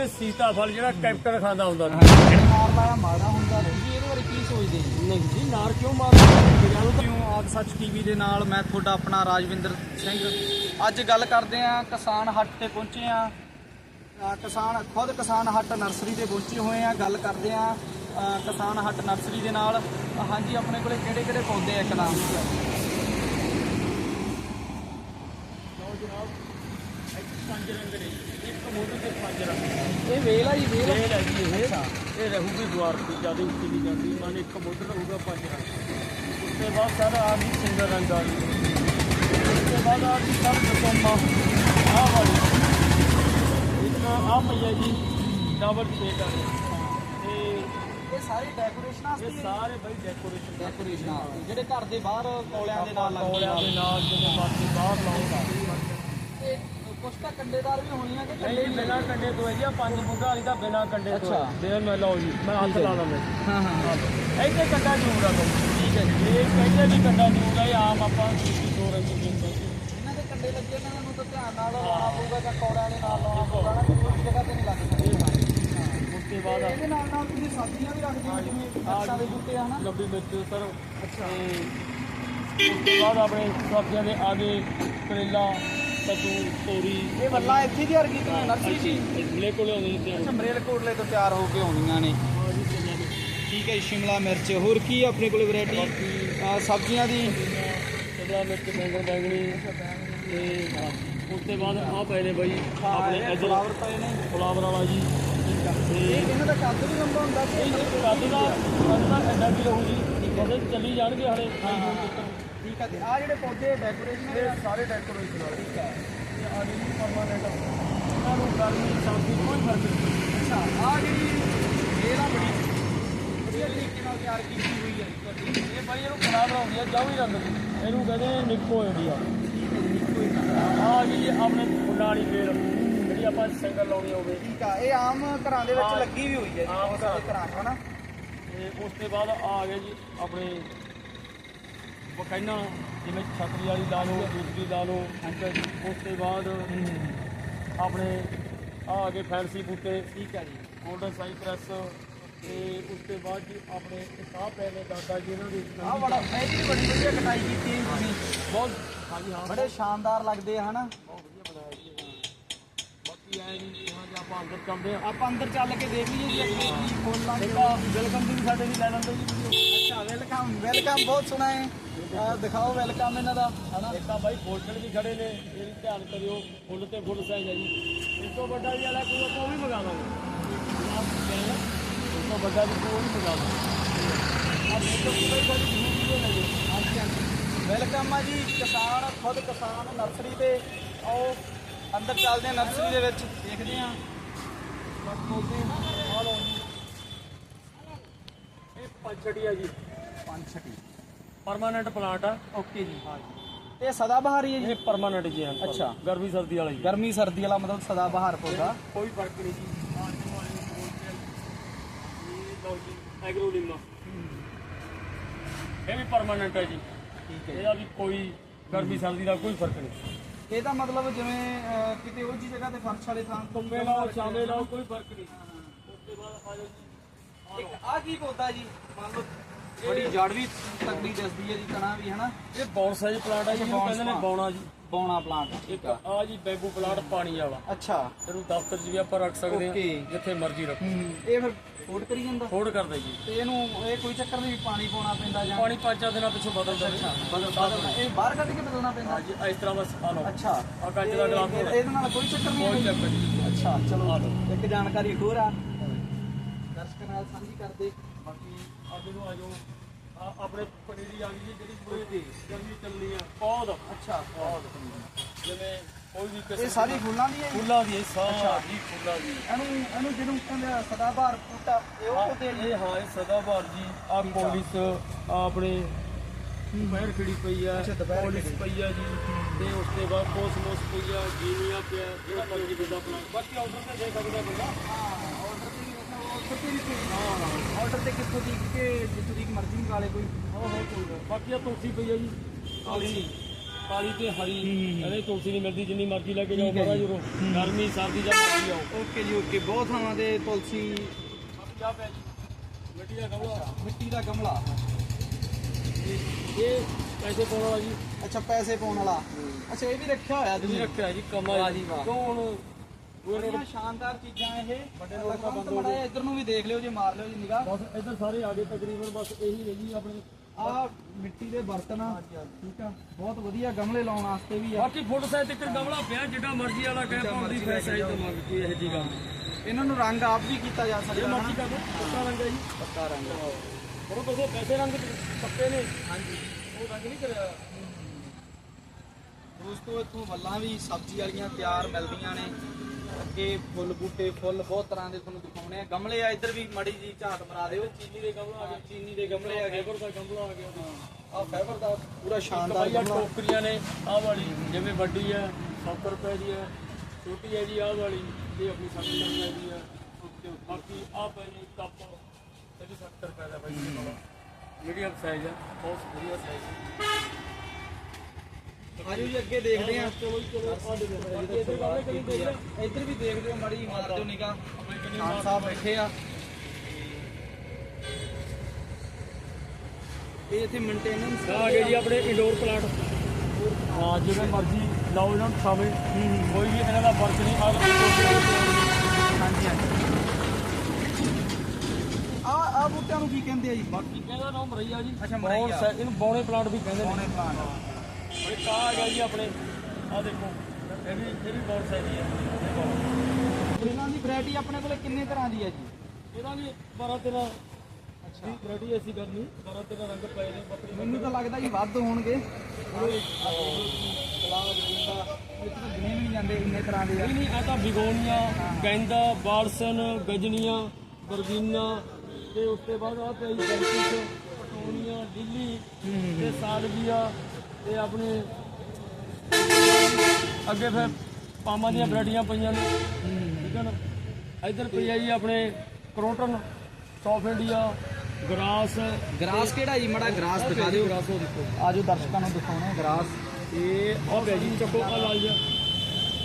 ਨੇ ਸੀਤਾਫਲ ਜਿਹੜਾ ਕੈਪਟਨ ਖਾਂਦਾ ਹੁੰਦਾ ਸੀ। ਮਾਰ ਲਾਇਆ ਮਾੜਾ ਹੁੰਦਾ ਤੁਸੀਂ ਇਹਦੇ ਬਾਰੇ ਕੀ ਸੋਚਦੇ ਜੀ? ਨਹੀਂ ਜੀ ਨਾਰ ਕਿਉਂ ਮਾਰਦਾ ਕਿਉਂ? ਆਦ ਸੱਚ ਟੀਵੀ ਦੇ ਨਾਲ ਮੈਂ ਤੁਹਾਡਾ ਆਪਣਾ ਰਾਜਵਿੰਦਰ ਸਿੰਘ। ਅੱਜ ਗੱਲ ਕਰਦੇ ਆਂ ਕਿਸਾਨ ਹੱਟ ਤੇ ਪਹੁੰਚੇ ਆਂ ਕਿਸਾਨ ਖੁਦ ਕਿਸਾਨ ਹੱਟ ਨਰਸਰੀ ਤੇ ਪਹੁੰਚੇ ਹੋਏ ਆਂ ਗੱਲ ਕਰਦੇ ਆਂ ਕਿਸਾਨ ਹੱਟ ਨਰਸਰੀ ਦੇ ਨਾਲ। ਹਾਂਜੀ ਆਪਣੇ ਕੋਲੇ ਕਿਹੜੇ ਕਿਹੜੇ ਪੌਦੇ ਆ ਪੰਜ ਰੰਗ ਨੇ ਇੱਕ ਪੰਜ ਰੰਗ ਇਹ ਵੇਲ ਆ ਜੀ ਵੇਲ ਇਹ ਹੈ ਜੀ ਇਹ। ਇਹ ਰਹੂਗੀ ਦੁਆਰ ਤੇ ਜ਼ਿਆਦਾ ਉੱਚੀ ਨਹੀਂ ਜਾਂਦੀ। ਮਨ ਇੱਕ ਮੋਢ ਰਹੂਗਾ ਪੰਜ ਰੰਗ ਉਸ ਤੋਂ ਬਾਅਦ ਸਰ ਆ ਗਈ ਸਿੰਗਲ ਰੰਗ ਆ ਗਈ ਉਸ ਤੋਂ ਬਾਅਦ ਆ ਗਈ ਸਰ ਦਸੰਮਾ ਆ ਵਾਲੀ। ਇੱਕ ਆ ਪਈਆ ਜੀ ਡਬਲ ਸ਼ੇਡ ਆ ਤੇ ਇਹ ਸਾਰੀ ਡੈਕੋਰੇਸ਼ਨਾਂ ਇਹ ਸਾਰੇ ਬਈ ਡੈਕੋਰੇਸ਼ਨ ਡੈਕੋਰੇਸ਼ਨਾਂ ਜਿਹੜੇ ਘਰ ਦੇ ਬਾਹਰ ਕੋਲਿਆਂ ਦੇ ਨਾਲ ਲੱਗਦੇ ਕੋਲਿਆਂ ਆ। ਦੇ ਨਾਲ ਜਿਵੇਂ ਬਾਕੀ ਬਾਹਰ ਲਾਉਂਦਾ ਕੁਛ ਤਾਂ ਕੰਡੇਦਾਰ ਵੀ ਹੋਣੀਆਂ ਕਿ ਕੰਡੇ ਨਹੀਂ ਬਿਨਾ ਕੰਡੇ ਤੋਂ ਹੈ ਜੀ ਆਹ ਪੰਜ ਬੁੱਢਾ ਵਾਲੀ ਦਾ ਬਿਨਾ ਕੰਡੇ ਤੋਂ ਅੱਛਾ। ਦੇ ਮੈਂ ਲਓ ਜੀ ਮੈਂ ਹੱਥ ਲਾ ਲਵਾਂ ਹਾਂ ਹਾਂ ਇੱਥੇ ਕੰਡਾ ਜ਼ਰੂਰ ਆ ਬਈ। ਠੀਕ ਹੈ ਜੀ। ਇਹ ਕਹਿੰਦੇ ਵੀ ਕੰਡਾ ਜ਼ਰੂਰ ਆ ਇਹ ਆਮ ਆਪਾਂ ਦੂਜੀ ਦੋ ਰੰਗ ਦੀ ਹੁੰਦੀ ਇਹਨਾਂ ਦੇ ਕੰਡੇ ਲੱਗੇ ਨੇ ਇਹਨਾਂ ਨੂੰ ਤਾਂ ਧਿਆਨ ਨਾਲ ਲਾਉਣਾ ਪਊਗਾ ਜਾਂ ਕੋੜਿਆਂ ਦੇ ਨਾਲ ਲਾਉਣਾ ਪਊਗਾ ਨਾ ਕੋਈ ਜਗ੍ਹਾ ਤੇ ਨਹੀਂ ਲੱਗ ਸਕਦਾ। ਉਸ ਤੋਂ ਬਾਅਦ ਇਹਦੇ ਨਾਲ ਨਾਲ ਤੁਸੀਂ ਸਬਜ਼ੀਆਂ ਵੀ ਰੱਖਦੇ ਹੋ ਜਿਵੇਂ ਮਿਰਚਾਂ ਦੇ ਬੂਟੇ ਆ ਹਨਾ ਲੰਬੀ ਮਿਰਚ ਸਰ। ਅੱਛਾ। ਉਸ ਤੋਂ ਬਾਅਦ ਆਪਣੇ ਸਬਜ਼ੀਆਂ ਦੇ ਆਗੇ ਕਰੇਲਾ ਕੱਦੂ ਤੋਰੀ ਇਹ ਵੱਲਾਂ ਇੱਥੇ ਦੀ ਅਰਗੀ ਤੋਂ ਨਰਸਰੀ ਸੀ ਲੈ ਕੋਲੇ ਆਉਂਦੀ ਤੇ ਅੱਛਾ ਮਰੇਲਕੋਟਲੇ ਤੋਂ ਤਿਆਰ ਹੋ ਕੇ ਆਉਂਦੀਆਂ ਨੇ। ਠੀਕ ਹੈ ਸ਼ਿਮਲਾ ਮਿਰਚ। ਹੋਰ ਕੀ ਆਪਣੇ ਕੋਲ ਵੈਰਾਈਟੀ ਸਬਜ਼ੀਆਂ ਦੀ? ਸ਼ਿਮਲਾ ਮਿਰਚ ਬੈਂਗਣ ਬੈਂਗਣੀ ਤੇ ਉਸ ਤੋਂ ਬਾਅਦ ਆ ਪਏ ਨੇ ਬਾਈ ਆਪਣੇ ਫਲਾਵਰ ਪਏ ਨੇ। ਫਲਾਵਰ ਵਾਲਾ ਜੀ। ਇਹ ਇਹਨਾਂ ਦਾ ਕੱਦ ਵੀ ਲੰਬਾ ਹੁੰਦਾ ਸੀ ਕੱਦ ਦਾ ਕੱਦ ਦਾ ਐਡਾ ਵੀ ਰਹੂ ਜੀ। ਉਹਦੇ ਚੱਲੀ ਜਾਣਗੇ ਹਲੇ। ਠੀਕ ਹੈ ਤੇ ਆ ਜਿਹੜੇ ਪੌਦੇ ਡੈਕੋਰੇਸ਼ਨ ਦੇ ਸਾਰੇ ਡੈਕੋਰੇਸ਼ਨ ਵਾਲੇ ਠੀਕ ਹੈ। ਇਹ ਆ ਜੀ ਪਰਮਾਨੈਂਟ ਇਹਨਾਂ ਨੂੰ ਗਰਮੀ ਸਰਦੀ ਕੋਈ ਫ਼ਰਕ ਨਹੀਂ ਅੱਛਾ ਆ ਜਿਹੜੀ ਇਹ ਨਾ ਬੜੀ ਵਧੀਆ ਤਰੀਕੇ ਨਾਲ ਤਿਆਰ ਕੀਤੀ ਹੋਈ ਹੈ। ਤੁਹਾਡੀ ਇਹ ਬਾਈ ਇਹਨੂੰ ਖਰਾਬ ਬਣਾਉਂਦੀ ਆ ਜਾਵੀ ਰੰਗ ਦੀ ਇਹਨੂੰ ਕਹਿੰਦੇ ਨਿੱਕੋ ਇੰਡੀਆ। ਆ ਜੀ ਆਪਣੇ ਫੁੱਲਾਂ ਵਾਲੀ ਫੇਰ ਜਿਹੜੀ ਆਪਾਂ ਸਿੰਗਲ ਲਾਉਣੀ ਹੋਵੇ। ਠੀਕ ਆ ਇਹ ਆਮ ਘਰਾਂ ਦੇ ਵਿੱਚ ਹਾਂ। ਲੱਗੀ ਵੀ ਹੋਈ ਹੈ ਜੀ ਆਮ ਘਰਾਂ। ਹਨਾ? ਤੇ ਉਸ ਤੋਂ ਬਾਅਦ ਆ ਗਏ ਜੀ ਆਪਣੇ ਬਕਾਇਨਾ ਜਿਵੇਂ ਛਤਰੀ ਵਾਲੀ ਲਾ ਲਓ ਦੂਸਰੀ ਲਾ ਲਓ ਉਸ ਤੋਂ ਬਾਅਦ ਆਪਣੇ ਆ ਆ ਗਏ ਫੈਂਸੀ ਬੂਟੇ। ਠੀਕ ਹੈ ਜੀ। ਗੋਲਡਨ ਸਾਈਪ੍ਰੈਸ ਤੇ ਉਸ ਤੋਂ ਬਾਅਦ ਜੀ ਆਪਣੇ ਕਿਤਾਬ ਪੈ ਨੇ ਦਾਦਾ ਜੀ ਇਹਨਾਂ ਦੇ। ਆ ਬੜਾ ਇਹ ਵੀ ਬੜੀ ਵਧੀਆ ਕਟਾਈ ਕੀਤੀ ਹੈ ਤੁਸੀਂ ਬਹੁਤ ਹਾਂਜੀ ਹਾਂ। ਬੜੇ ਸ਼ਾਨਦਾਰ ਲੱਗਦੇ ਆ ਹਨਾ? ਬਹੁਤ ਵਧੀਆ ਬਣਾਇਆ ਜੀ ਇਹ। ਬਾਕੀ ਐ ਜੀ ਹਾਂ ਜੀ ਆਪਾਂ ਅੰਦਰ ਚੱਲਦੇ ਆ ਆਪਾਂ ਅੰਦਰ ਚੱਲ ਕੇ ਦੇਖ ਲਈਏ ਜੀ ਅੱਗੇ ਕੀ ਫੁੱਲ ਦੇਖਾ ਵੈਲਕਮ ਦੀ ਸਾਡੇ ਵੀ ਲੈ ਲੈਂਦੇ ਜੀ। ਅੱਛਾ ਵੈਲਕਮ ਵੈਲਕਮ ਬਹੁਤ ਸੋਹਣਾ ਹੈ। ਦਿਖਾਓ ਵੈਲਕਮ ਇਹਨਾਂ ਦਾ ਹਨਾ? ਇੱਕ ਤਾਂ ਬਾਈ ਗੋਲਡਨ ਵੀ ਖੜੇ ਨੇ ਇਹ ਵੀ ਧਿਆਨ ਕਰਿਓ ਫੁੱਲ ਤੇ ਫੁੱਲ ਸਾਈਜ਼ ਹੈ ਜੀ। ਇਸ ਤੋਂ ਵੱਡਾ ਵੀ ਵਾਲਾ ਕੋਈ ਆਪਾਂ ਉਹ ਵੀ ਮੰਗਾ ਲਾਂਗੇ। ਇਸ ਤੋਂ ਵੱਡਾ ਵੀ ਕੋਈ ਵੀ ਮੰਗਾ ਲਾਂਗੇ। ਆ ਦੇਖੋ ਕਿ ਬਾਈ ਸਾਡੀ ਜ਼ਰੂਰ ਵੀਡੀਓ ਲੈ ਜੀ। ਹਾਂਜੀ ਹਾਂਜੀ। ਵੈਲਕਮ ਆ ਜੀ ਕਿਸਾਨ ਖੁਦ ਕਿਸਾਨ ਨਰਸਰੀ ਤੇ ਆਓ ਅੰਦਰ ਚੱਲਦੇ ਆ ਨਰਸਰੀ ਦੇ ਵਿੱਚ। ਦੇਖਦੇ ਆ ਬਸ ਬੋਲਦੇ ਆ ਲਓ ਇਹ ਪੰਚੜੀ ਆ ਜੀ। ਪੰਜ ਛਟੀ ਪਰਮਾਨੈਂਟ ਪਲਾਂਟ ਆ। ਓਕੇ ਜੀ। ਇਹ ਸਦਾ ਬਹਾਰੀ ਹੈ ਜੀ? ਇਹ ਪਰਮਾਨੈਂਟ ਜੀ ਆ ਅੱਛਾ। ਗਰਮੀ ਸਰਦੀ ਵਾਲਾ ਜੀ ਗਰਮੀ ਸਰਦੀ ਵਾਲਾ ਮਤਲਬ ਸਦਾ ਬਹਾਰ ਪੌਦਾ। ਕੋਈ ਫ਼ਰਕ ਨਹੀਂ ਜੀ। ਵਾਲੇ ਨੂੰ ਇਹ ਲਓ ਜੀ ਐਗਰੋਲਿਮਾ ਇਹ ਵੀ ਪਰਮਾਨੈਂਟ ਹੈ ਜੀ। ਠੀਕ ਹੈ ਇਹਦਾ ਵੀ ਕੋਈ ਗਰਮੀ ਸਰਦੀ ਦਾ ਕੋਈ ਫ਼ਰਕ ਨਹੀਂ। ਇਹਦਾ ਮਤਲਬ ਜਿਵੇਂ ਅਹ, ਕਿਤੇ ਉਹ ਜੀ ਜਗ੍ਹਾ ਤੇ ਫਰਸ਼ ਵਾਲੇ ਥਾਂ ਤੋਂ ਧੁੱਪੇ ਲਾਓ ਛਾਵੇਂ ਲਾਓ ਕੋਈ ਫ਼ਰਕ ਨਹੀਂ। ਉਸ ਤੋਂ ਬਾਅਦ ਆ ਜਾਓ ਜੀ। ਇੱਕ ਆ ਕੀ ਪੌਦਾ ਜੀ? ਮੰਨ ਲਓ ਬੜੀ ਜੜ ਵੀ ਤਕੜੀ ਦਿਸਦੀ ਹੈ ਜੀ ਤਣਾ ਵੀ ਹਨਾ? ਇਹ ਬੌਨਸਾਈ ਪਲਾਂਟ ਹੈ ਜੀ ਇਹਨੂੰ ਕਹਿੰਦੇ ਨੇ ਬੌਣਾ ਜੀ। ਬੌਣਾ ਪਲਾਂਟ ਇੱਕ ਆ। ਜੀ ਬੈਂਬੂ ਪਲਾਂਟ ਪਾਣੀ ਵਾਲਾ। ਅੱਛਾ। ਇਹਨੂੰ ਦਫ਼ਤਰ 'ਚ ਵੀ ਆਪਾਂ ਰੱਖ ਸਕਦੇ ਹਾਂ Okay। ਜਿੱਥੇ ਮਰਜ਼ੀ ਰੱਖੋ। ਹੂੰ ਇਹ ਫਿਰ ਫੋਟ ਕਰੀ ਜਾਂਦਾ? ਫੋੜ ਕਰਦੇ ਜੀ। ਤੇ ਇਹਨੂੰ ਇਹ ਕੋਈ ਚੱਕਰ ਨਹੀਂ ਪਾਣੀ ਪਾਉਣਾ ਪੈਂਦਾ ਜਾਂ? ਪਾਣੀ ਪੰਜ ਦਿਨਾਂ ਪਿੱਛੋਂ ਬਦਲਦਾ ਬਦਲਦਾ ਬਦਲਣਾ ਇਹ ਬਾਹਰ ਕੱਢ ਕੇ ਬਦਲਣਾ ਪੈਂਦਾ? ਹਾਂਜੀ ਇਸ ਤਰ੍ਹਾਂ ਬਸ ਆ ਲਓ। ਅੱਛਾ। ਆ ਕੱਚ ਦਾ ਗਲਾਸ ਇਹ- ਇਹਦੇ ਨਾਲ ਕੋਈ ਚੱਕਰ ਨਹੀਂ ਕੋਈ ਹੈ ਚੱਕਰ ਨਹੀਂ। ਅੱਛਾ ਚਲੋ। ਆ। ਇੱਕ ਜਾਣਕਾਰੀ ਹੋਰ ਆ। ਨਾਲ ਸਾਂਝੀ ਕਰਦੇ। ਬਾਕੀ ਅੱਜ ਨੂੰ ਆ ਜਾਓ ਆ ਆਪਣੇ ਪਨੀਰੀ ਆ ਗਈ ਜੀ ਜਿਹੜੀ ਦੀ ਗਰਮੀ ਚੱਲਣੀ ਆ। ਪੌਦ। ਅੱਛਾ ਪੌਦ। ਜਿਵੇਂ ਕੋਈ ਵੀ ਇਹ ਸਾਰੀ ਫੁੱਲਾਂ ਦੀ ਹੈ? ਫੁੱਲਾਂ ਦੀ ਸਾਰੀ ਫੁੱਲਾਂ ਦੀ। ਇਹਨੂੰ ਇਹਨੂੰ ਜਿਹਨੂੰ ਕਹਿੰਦੇ ਆ ਸਦਾਬਹਾਰ ਬੂਟਾ ਇਹ ਉਹ ਜੀ? ਇਹ ਹਾਂ ਇਹ ਸਦਾਬਹਾਰ ਜੀ। ਆ ਪੋਲਿਸ ਆਪਣੇ ਦੁਪਹਿਰ ਖੜੀ ਪਈ ਆ ਪੋਲਿਸ। ਪਈ ਆ ਜੀ। ਤੇ ਉਸ ਤੋਂ ਬਾਅਦ ਕੋਸਮੋਸ ਪਈ ਆ ਜੀਨੀਆ ਪਿਆ ਜਿਹੜਾ ਮਰਜ਼ੀ ਬੰਦਾ ਆਪਣਾ ਬਾਕੀ ਆਰਡਰ ਤੇ ਦੇ ਸਕਦਾ ਬੰਦਾ। ਹਾਂ। ਆਰਡਰ ਤੇ ਕਿੱਥੋਂ ਦੀ ਕਿ ਜਿੱਥੋਂ ਦੀ ਮਰਜ਼ੀ ਮੰਗਾ ਲੇ ਕੋਈ। ਹਾਂ ਹਾਂ ਕੋਈ ਨਾ। ਬਾਕੀ ਆ ਤੁਲਸੀ ਪਈ ਆ ਜੀ। ਤੁਲਸੀ ਕਾਲੀ ਤੇ ਹਰੀ। ਇਹਦੇ ਤੁਲਸੀ ਨਹੀਂ ਮਿਲਦੀ ਜਿੰਨੀ ਮਰਜ਼ੀ ਲੈ ਕੇ ਜਾਓ ਠੀਕ ਹੈ ਮਹਾਰਾਜ ਜੀ। ਉਰੋਂ ਗਰਮੀ ਸਰਦੀ ਜਾਂ ਮਰਜ਼ੀ ਆਓ। ਓਕੇ ਜੀ ਓਕੇ। ਬਹੁਤ ਥਾਵਾਂ ਤੇ ਤੁਲਸੀ। ਜਾ ਪਿਆ ਜੀ। ਮਿੱਟੀ ਦਾ ਗਮਲਾ। ਮਿੱਟੀ ਦਾ ਗਮਲਾ। ਇਹ ਪੈਸੇ ਪਾਉਣ ਵਾਲਾ ਜੀ। ਅੱਛਾ ਪੈਸੇ ਪਾਉਣ ਵਾਲਾ। ਅੱਛਾ ਇਹ ਵੀ ਰੱਖਿਆ ਹੋਇਆ ਤੁਸੀਂ ਤੁਸੀਂ? ਰੱਖਿਆ ਜੀ ਕਮਾ ਵਾਹ ਜੀ ਵਾਹ। ਕਿਉਂ ਹੁਣ ਬੜੀਆਂ ਸ਼ਾਨਦਾਰ ਚੀਜ਼ਾਂ ਇਹ। ਵੱਡੇ ਲੋਕਾਂ ਦਾ ਬੰਦ ਹੋ ਮੜਾ ਇੱਧਰ ਨੂੰ ਵੀ ਦੇਖ ਲਿਓ ਜੀ ਮਾਰ ਲਿਓ ਜੀ ਨਿਗਾਹ। ਬਸ ਇੱਧਰ ਸਾਰੇ ਆ ਗਏ ਤਕਰੀਬਨ ਬਸ ਇਹੀ ਹੈ ਜੀ ਆਪਣੇ ਆ ਮਿੱਟੀ ਦੇ ਬਰਤਨ। ਆ ਠੀਕ ਆ? ਬਹੁਤ ਵਧੀਆ ਗਮਲੇ ਲਾਉਣ ਵਾਸਤੇ ਵੀ ਆ। ਬਾਕੀ ਫੁੱਟ ਸਾਈਜ਼ ਤੱਕ ਗਮਲਾ ਪਿਆ ਜਿੱਡਾ ਮਰਜ਼ੀ ਵਾਲਾ ਕਹਿ ਪਾਉਂਦੀ ਫੈ ਸਾਈਜ਼ ਤੋਂ ਮੰਗ ਕੋਈ ਇਹੋ ਜੀ ਗੱਲ ਨਹੀਂ। ਇਹਨਾਂ ਨੂੰ ਰੰਗ ਆਪ ਵੀ ਕੀਤਾ ਜਾ ਜੇ ਸਕਦਾ ਮਰਜ਼ੀ ਹੈ ਕਰ ਦੋ ਪੱਕਾ ਰੰਗ ਹੈ ਜੀ। ਪੱਕਾ ਰੰਗ ਉਹ ਤੁਸੀਂ ਪੈਸੇ ਰੰਗ ਪੱਕੇ ਨੇ। ਹਾਂਜੀ। ਉਹ ਰੰਗ ਨਹੀਂ ਕਰਿਆ। ਦੋਸਤੋ ਇੱਥੋਂ ਵੱਲਾਂ ਵੀ ਸਬਜ਼ੀ ਵਾਲੀਆਂ ਤਿਆਰ ਮਿਲਦੀਆਂ ਨੇ। ਅੱਗੇ ਫੁੱਲ ਬੂਟੇ ਫੁੱਲ ਬਹੁਤ ਤਰ੍ਹਾਂ ਦੇ ਤੁਹਾਨੂੰ ਦਿਖਾਉਣੇ ਆ। ਗਮਲੇ ਆ ਇੱਧਰ ਵੀ ਮੜੀ ਜੀ ਝਾਤ ਮਰਾ ਦਿਓ। ਚੀਨੀ ਦੇ ਗਮਲਾ ਆ ਗਿਆ ਚੀਨੀ ਦੇ ਗਮਲੇ ਆ ਗਏ। ਫਾਈਬਰ ਦਾ ਗਮਲਾ ਆ ਗਿਆ। ਆ ਫਾਈਬਰ ਦਾ ਪੂਰਾ ਸ਼ਾਨਦਾਰ ਗਮਲਾ। ਟੋਕਰੀਆਂ ਨੇ ਆਹ ਵਾਲੀ ਜਿਵੇਂ ਵੱਡੀ ਹੈ 70 ਰੁਪਏ ਦੀ ਹੈ ਛੋਟੀ ਹੈ ਜੀ ਆਹ ਵਾਲੀ ਇਹ ਆਪਣੀ 60 ਰੁਪਏ ਦੀ ਓਕੇ ਬਾਕੀ ਆਹ ਪੈ ਜੀ ਕੱਪ ਇਹ ਵੀ 70 ਰੁਪਏ ਦਾ ਬਾਈ ਜੀ। ਵਾਲਾ ਮੀਡੀਅਮ ਸਾਈਜ਼ ਹੈ ਬਹੁਤ ਵਧੀਆ ਸਾਈਜ਼ ਆਜੋ ਜੀ ਅੱਗੇ ਦੇਖਦੇ ਆ ਚਲੋ ਜੀ ਚਲੋ ਆਹ ਦੇਖੋ ਬਾਕੀ ਇੱਧਰ ਗਮਲੇ ਕਰੀ ਦੇਖ ਲੈ ਇੱਧਰ ਵੀ ਦੇਖ ਲਿਓ ਮੜੀ ਮਾਰ ਦਿਓ ਨਿਗਾਹ। ਖਾਨ ਸਾਹਿਬ ਬੈਠੇ ਆ। ਇਹ ਇੱਥੇ ਮੇਨਟੇਨੈਂਸ ਆ। ਗਏ ਜੀ ਆਪਣੇ ਇੰਡੋਰ ਪਲਾਂਟ ਹਾਂ ਜਿਵੇਂ ਮਰਜ਼ੀ ਲਾਓ ਇਹਨਾਂ ਨੂੰ ਛਾਵੇਂ ਕੋਈ ਵੀ ਇਹਨਾਂ ਦਾ ਫ਼ਰਕ ਨਹੀਂ ਆ ਹਾਂਜੀ ਆ ਆ ਬੂਟਿਆਂ ਨੂੰ ਕੀ ਕਹਿੰਦੇ ਆ ਜੀ? ਬਾਕੀ ਕਹਿੰਦਾ ਨਾਮ ਮਰਈਆ ਜੀ। ਅੱਛਾ, ਮਰਈਆ। ਬੌਣ ਇਹਨੂੰ ਬੌਣੇ ਪਲਾਂਟ ਵੀ ਕਹਿੰਦੇ ਨੇ। ਸੋਹਣੇ ਪਲਾਂਟ ਇੱਕ ਆ ਗਿਆ ਜੀ ਆਪਣੇ ਆ ਦੇਖੋ ਇਹ ਵੀ ਇਹ ਵੀ ਬੌਣ ਸਾਈਜ਼ ਦੀ ਹੈ। ਦੇਖੋ ਇਹਨਾਂ ਦੀ ਵੈਰਾਈਟੀ ਆਪਣੇ ਕੋਲੇ ਕਿੰਨੇ ਤਰ੍ਹਾਂ ਦੀ ਹੈ ਜੀ? ਇਹਦਾ ਵੀ 12 13 ਅੱਛਾ। ਦੀ ਵੈਰਾਈਟੀ ਐਸੀ ਕਰਨੀ। 12 13 ਰੰਗ ਪਏ ਨੇ ਬੱਕਰੀ ਮੈਨੂੰ ਤਾਂ ਲੱਗਦਾ ਜੀ ਵੱਧ ਹੋਣਗੇ। ਗੁਲਾਬ ਜਿੰਦਾ ਇਹ ਤਾਂ ਗਿਣੇ ਵੀ ਨਹੀਂ ਜਾਂਦੇ ਇੰਨੇ ਤਰ੍ਹਾਂ ਦੇ ਆ। ਨਹੀਂ ਨਹੀਂ ਇਹ ਤਾਂ ਬਿਗੋਨੀਆਂ ਗੈਂਦਾ ਬਾਲਸਨ ਗਜਨੀਆਂ ਬਰਗੀਨਾ ਤੇ ਉਸ ਤੋਂ ਬਾਅਦ ਆ ਪਈ ਜੈਂਟਿਸ ਪਟੋਨੀਆਂ ਦਿੱਲੀ ਤੇ ਸਾਲਵੀਆ। ਤੇ ਆਪਣੇ ਅੱਗੇ ਫਿਰ ਪਾਮਾਂ ਦੀਆਂ ਵੈਰਾਈਟੀਆਂ ਪਈਆਂ ਨੇ। ਠੀਕ ਹੈ ਨਾ? ਇੱਧਰ ਪਈ ਆ ਜੀ ਆਪਣੇ ਕਰੋਟਨ ਸੌਫ ਇੰਡੀਆ ਗਰਾਸ ਗ੍ਰਾਸ ਕਿਹੜਾ ਜੀ? ਮੜਾ ਗ੍ਰਾਸ ਦਿਖਾ ਦਿਓ। ਗਰਾਸ ਉਹ ਦੇਖੋ। ਆਜੋ ਦਰਸ਼ਕਾਂ ਨੂੰ ਦਿਖਾਉਣੇ ਗ੍ਰਾਸ ਇਹ ਆ ਗਿਆ ਜੀ ਚੱਕੋ ਆ ਲਾਲ ਜਿਹਾ।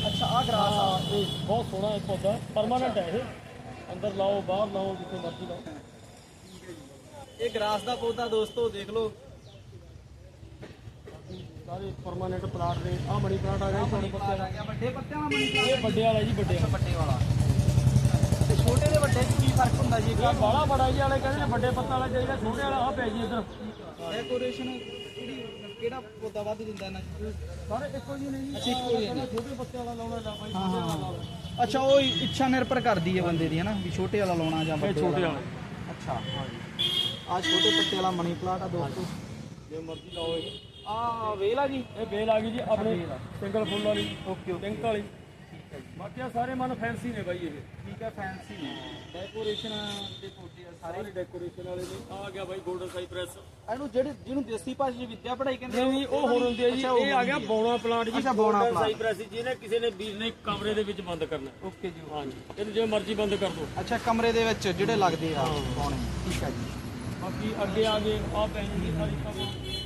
ਅੱਛਾ ਆ। ਗ੍ਰਾਸ ਹਾਂ ਇਹ ਬਹੁਤ ਸੋਹਣਾ ਹੈ ਪੌਦਾ ਪਰਮਾਨੈਂਟ ਹੈ ਇਹ। ਅੰਦਰ ਲਾਓ ਬਾਹਰ ਲਾਓ ਜਿੱਥੇ ਮਰਜ਼ੀ ਲਾਓ। ਇਹ ਗ੍ਰਾਸ ਦਾ ਪੌਦਾ ਦੋਸਤੋ ਦੇਖ ਲਓ। ਸਾਰੇ ਪਰਮਾਨੈਂਟ ਪਲਾਟ ਨੇ। ਆ ਮਣੀ ਪਲਾਟ ਆ ਗਿਆ ਜੀ ਛੋਟੇ ਪੱਤੇ ਆ ਗਿਆ। ਵੱਡੇ ਪੱਤਿਆਂ ਵਾਲਾ ਮਨੀ ਇਹ ਵੱਡੇ ਵਾਲਾ ਜੀ ਵੱਡੇ ਵਾਲਾ। ਵੱਡੇ ਵਾਲਾ। ਤੇ ਛੋਟੇ ਦੇ ਵੱਡੇ 'ਚ ਕੀ ਫ਼ਰਕ ਹੁੰਦਾ ਜੀ? ਇਹ ਬਾਲਾ ਬੜਾ ਜੀ ਵਾਲੇ ਕਹਿੰਦੇ ਨੇ ਵੱਡੇ ਪੱਤਾ ਵਾਲਾ ਚਾਹੀਦਾ ਛੋਟੇ ਵਾਲਾ ਆ ਪਿਆ ਜੀ ਇੱਧਰ। ਡੈਕੋਰੇਸ਼ਨ ਕਿਹੜੀ ਕਿਹੜਾ ਪੌਦਾ ਵੱਧ ਦਿੰਦਾ ਇਹਨਾਂ 'ਚ? ਸਾਰੇ ਇੱਕੋ ਜੀ। ਨਹੀਂ ਅੱਛਾ, ਇੱਕੋ ਜਿਹੇ ਨੇ। ਛੋਟੇ ਪੱਤੇ ਵਾਲਾ ਲਾਉਣਾ ਜਾਂ ਬਾਈ ਹਾਂ, ਛੋਟੇ ਹਾਂ। ਵਾਲਾ ਲਾਉਣਾ। ਅੱਛਾ ਉਹ ਇੱਛਾ ਨਿਰਭਰ ਕਰਦੀ ਹੈ ਬੰਦੇ ਦੀ ਹੈ ਨਾ ਵੀ ਛੋਟੇ ਵਾਲਾ ਲਾਉਣਾ ਜਾਂ ਇਹ ਵੱਡੇ ਛੋਟੇ ਵਾਲਾ। ਵਾਲਾ। ਅੱਛਾ ਆ ਛੋਟੇ ਪੱਤੇ ਵਾਲਾ ਮਨੀ ਪਲਾਟ ਆ ਦੋਸਤੋ। ਜੇ ਮਰਜ਼ੀ ਲਾਓ ਇਹ। ਆ ਵੇਲ ਆ ਜੀ ਇਹ ਬੇਲ ਆ ਗਈ ਜੀ ਆਪਣੇ ਬੇਲ ਆ। ਸਿੰਗਲ ਫੁੱਲ ਵਾਲੀ ਓਕੇ ਓਕੇ। ਪਿੰਕ ਵਾਲੀ। ਬਾਕੀ ਆ ਸਾਰੇ ਮਨ ਫੈਂਸੀ ਨੇ ਬਾਈ ਇਹ। ਠੀਕ ਹੈ ਫੈਂਸੀ ਡੈਕੋਰੇਸ਼ਨ ਦੇ ਪੌਦੇ ਆ ਸਾਰੇ ਸਾਰੇ ਡੈਕੋਰੇਸ਼ਨ ਵਾਲੇ ਨੇ। ਆ ਗਿਆ ਬਾਈ 골ਡਨ ਸਾਈਪ੍ਰੈਸ ਇਹਨੂੰ ਜਿਹੜੇ ਜਿਹਨੂੰ ਦੇਸੀ ਭਾਸ਼ਾ 'ਚ ਵਿਦਿਆ ਪੜਾਈ ਕਹਿੰਦੇ ਨਹੀਂ ਨਹੀਂ ਉਹ ਹੋਰ ਹੁੰਦੇ ਆ ਜੀ। ਅੱਛਾ, ਉਹ ਇਹ ਆ ਗਿਆ ਬੌਣਾ ਪਲਾਂਟ ਜੀ ਅੱਛਾ, ਬੌਣਾ golden ਪਲਾਂਟ। ਸਾਈਪ੍ਰੈਸ ਜਿਹਨੇ ਕਿਸੇ ਨੇ ਵੀਰ ਨੇ ਕਮਰੇ ਦੇ ਵਿੱਚ ਬੰਦ ਕਰਨਾ। ਓਕੇ ਜੀ ਹਾਂਜੀ ਇਹਨੂੰ ਜੇ ਮਰਜ਼ੀ ਬੰਦ ਕਰ ਦੋ ਅੱਛਾ ਕਮਰੇ ਦੇ ਵਿੱਚ ਜਿਹੜੇ ਲੱਗਦੇ ਆ ਪਾਉਣੇ। ਠੀਕ ਆ ਜੀ। ਬਾਕੀ ਅੱਗੇ ਆ ਗਏ ਆ ਪੈਣੀ ਦੀ ਸਾਰੀ ਕਮਰ ਜੀ।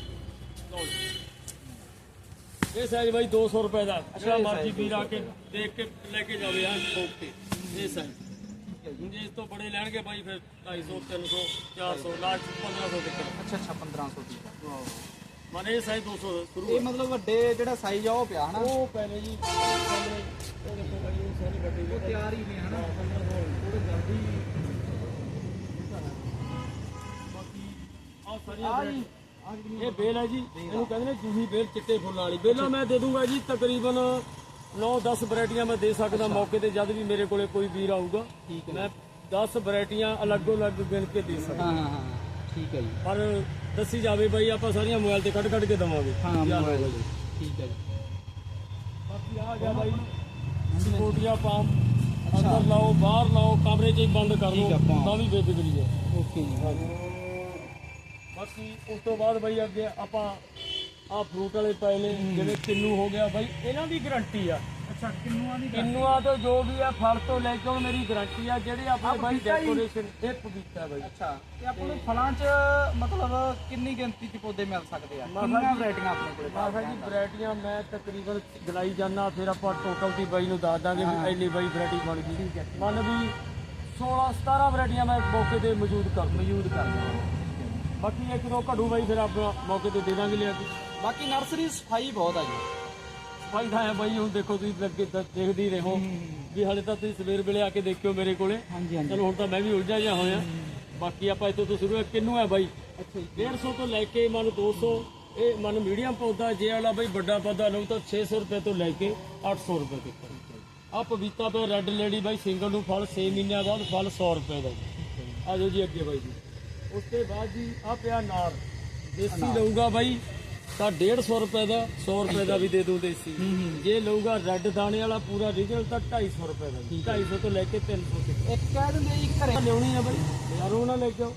ਇਹ ਸਾਈਜ਼ ਬਾਈ 200 ਰੁਪਏ ਦਾ। ਜਿਹੜਾ ਮਰਜ਼ੀ ਵੀਰ ਆ ਕੇ ਦੇਖ ਕੇ ਲੈ ਕੇ ਜਾਵੇ ਆ ਸ਼ੌਪ ਤੇ ਇਹ ਸਾਈਜ਼ ਜੀ। ਇਸ ਤੋਂ ਬੜੇ ਲੈਣਗੇ ਬਾਈ ਫਿਰ 250 300 400 ਲਾਸਟ 1500 ਤੱਕ ਅੱਛਾ ਅੱਛਾ 1500 ਠੀਕ ਆ ਮਨੇ ਇਹ ਸਾਈਜ਼ 200 ਦਾ ਸ਼ੁਰੂ ਇਹ ਮਤਲਬ ਵੱਡੇ ਜਿਹੜਾ ਸਾਈਜ਼ ਆ ਉਹ ਪਿਆ ਹਨਾ? ਉਹ ਪੈਣੇ ਜੀ ਉਹ ਦੇਖੋ ਬਾਈ ਉਹ ਸਾਰੀ ਵੱਡੀ ਉਹ ਤਿਆਰ ਹੀ ਨੇ ਹਨਾ? ਥੋੜੇ ਜਲਦੀ ਬਾਕੀ ਆ ਸਾਰੀਆਂ ਇਹ ਬੇਲ ਹੈ ਜੀ ਇਹਨੂੰ ਕਹਿੰਦੇ ਨੇ ਜੂਹੀ ਬੇਲ ਚਿੱਟੇ ਫੁੱਲਾਂ ਵਾਲੀ। ਬੇਲਾਂ ਮੈਂ ਦੇ ਦੂੰਗਾ ਜੀ ਤਕਰੀਬਨ 9-10 ਵੈਰਾਈਟੀਆਂ ਮੈਂ ਦੇ ਸਕਦਾ ਮੌਕੇ ਤੇ ਜਦ ਵੀ ਮੇਰੇ ਕੋਲੇ ਕੋਈ ਵੀਰ ਆਊਗਾ। ਠੀਕ ਹੈ। ਮੈਂ 10 ਵੈਰਾਈਟੀਆਂ ਅਲੱਗੋ-ਅਲੱਗ ਗਿਣ ਕੇ ਦੇ ਸਕਦਾ। ਹਾਂ ਠੀਕ ਹੈ ਜੀ। ਪਰ ਦੱਸੀ ਜਾਵੇ ਬਾਈ ਆਪਾਂ ਸਾਰੀਆਂ ਮੋਬਾਈਲ ਤੇ ਕੱਢ ਕੱਢ ਕੇ ਦਵਾਂਗੇ। ਹਾਂ ਮੋਬਾਈਲ ਠੀਕ ਹੈ ਜੀ। ਬਾਕੀ ਆ ਗਿਆ ਬਾਈ ਕੋਟੀਆ ਪਾਮ ਅੰਦਰ ਲਾਓ ਬਾਹਰ ਲਾਓ ਕਮਰੇ 'ਚ ਹੀ ਬੰਦ ਕਰ ਲਓ। ਤਾਂ ਵੀ ਬੇਫਿਕਰੀ ਹੈ। ਓਕੇ ਜੀ। ਬਾਕੀ ਉਸ ਤੋਂ ਬਾਅਦ ਬਾਈ ਅੱਗੇ ਆਪਾਂ ਆ ਫਰੂਟ ਵਾਲੇ ਪਏ ਨੇ ਜਿਵੇਂ ਕਿੰਨੂ ਹੋ ਗਿਆ ਬਾਈ ਇਹਨਾਂ ਦੀ ਗਾਰੰਟੀ ਆ। ਅੱਛਾ ਕਿੰਨੂਆਂ ਦੀ ਕਿੰਨੂਆਂ ਤੋਂ ਜੋ ਵੀ ਆ ਫਲ ਤੋਂ ਲੈ ਕੇ ਹੁਣ ਮੇਰੀ ਗਾਰੰਟੀ ਆ ਜਿਹੜੇ ਆਪਣੇ ਬਾਈ? ਡੈਕੋਰੇਸ਼ਨ ਇਹ ਪਪੀਤਾ ਬਾਈ। ਅੱਛਾ ਤੇ ਆਪਾਂ ਨੂੰ ਫਲਾਂ 'ਚ ਮਤਲਬ ਕਿੰਨੀ ਗਿਣਤੀ 'ਚ ਪੌਦੇ ਮਿਲ ਸਕਦੇ ਆ? ਕਿੰਨੀਆਂ ਵੈਰਾਈਟੀਆਂ ਆਪਣੇ ਕੋਲੇ? ਮੈਂ ਕਿਹਾ ਜੀ ਵੈਰਾਈਟੀਆਂ ਮੈਂ ਤਕਰੀਬਨ ਗਲਾਈ ਜਾਣਾ ਫਿਰ ਆਪਾਂ ਟੋਟਲ ਦੀ ਬਾਈ ਨੂੰ ਦੱਸ ਦਾਂਗੇ ਵੀ ਇੰਨੀ ਬਾਈ ਵੈਰਾਈਟੀ ਬਣ ਗਈ। ਮੰਨ ਵੀ 16 17 ਵੈਰਾਈਟੀਆਂ ਮੈਂ ਮੌਕੇ ਤੇ ਮੌਜੂਦ ਕਰ ਮੌਜੂਦ ਕਰ ਬਾਕੀ ਇੱਕ ਦੋ ਘੜੂ ਬਾਈ ਫਿਰ ਆਪਾਂ ਮੌਕੇ ਤੇ ਦੇ ਦਾਂਗੇ ਲਿਆ ਕੇ। ਬਾਕੀ ਨਰਸਰੀ ਸਫ਼ਾਈ ਬਹੁਤ ਆ ਜੀ। ਫਾਇਦਾ ਹੈ ਬਾਈ ਹੁਣ ਦੇਖੋ ਤੁਸੀਂ ਲੱਗੇ ਤਾਂ ਦੇਖਦੇ ਹੀ ਰਹੋ ਵੀ ਹਾਲੇ ਤਾਂ ਤੁਸੀਂ ਸਵੇਰ ਵੇਲੇ ਆ ਕੇ ਦੇਖਿਓ ਮੇਰੇ ਕੋਲੇ। ਹਾਂਜੀ ਹਾਂਜੀ। ਚਲੋ ਹੁਣ ਤਾਂ ਮੈਂ ਵੀ ਉਲਝਿਆ ਜਿਹਾ ਹੋਇਆ। ਬਾਕੀ ਆਪਾਂ ਇੱਥੋਂ ਤੋਂ ਸ਼ੁਰੂ ਕਿੰਨੂ ਹੈ ਬਾਈ? ਅੱਛਾ ਜੀ। 150 ਤੋਂ ਲੈ ਕੇ ਮਨ 200 ਇਹ ਮਨ ਮੀਡੀਅਮ ਪੌਦਾ ਜੇ ਵਾਲਾ ਬਾਈ ਵੱਡਾ ਪੌਦਾ ਲਊ ਤਾਂ 600 ਰੁਪਏ ਤੋਂ ਲੈ ਕੇ 800 ਰੁਪਏ ਤੱਕ। ਆ ਪਪੀਤਾ ਪਿਆ ਰੈੱਡ ਲੇਡੀ ਬਾਈ ਸਿੰਗਲ ਨੂੰ ਫਲ 6 ਮਹੀਨਿਆਂ ਬਾਅਦ ਫਲ 100 ਰੁਪਏ ਦਾ ਆ ਜਾਓ ਜੀ ਅੱਗੇ ਬਾਈ ਜੀ। ਉਸ ਤੋਂ ਬਾਅਦ ਜੀ ਆ ਪਿਆ ਨਾਰ। ਦੇਸੀ ਲਊਗਾ ਬਾਈ ਤਾਂ 150 ਰੁਪਏ ਦਾ 100 ਰੁਪਏ ਦਾ ਵੀ ਦੇ ਦੂੰ ਦੇਸੀ। ਜੇ ਲਊਗਾ ਰੈੱਡ ਦਾਣੇ ਵਾਲਾ ਪੂਰਾ ਰੀਜਨਲ ਤਾਂ 250 ਰੁਪਏ ਦਾ ਜੀ। 250 ਤੋਂ ਲੈ ਕੇ 300 ਤੱਕ। ਇੱਕ ਕਹਿ ਦਿੰਦੇ ਜੀ ਘਰੇ ਲਿਆਉਣੀ ਆ ਬਾਈ। ਯਾਰੋਂ ਨਾ ਲੈ ਕੇ ਆਓ।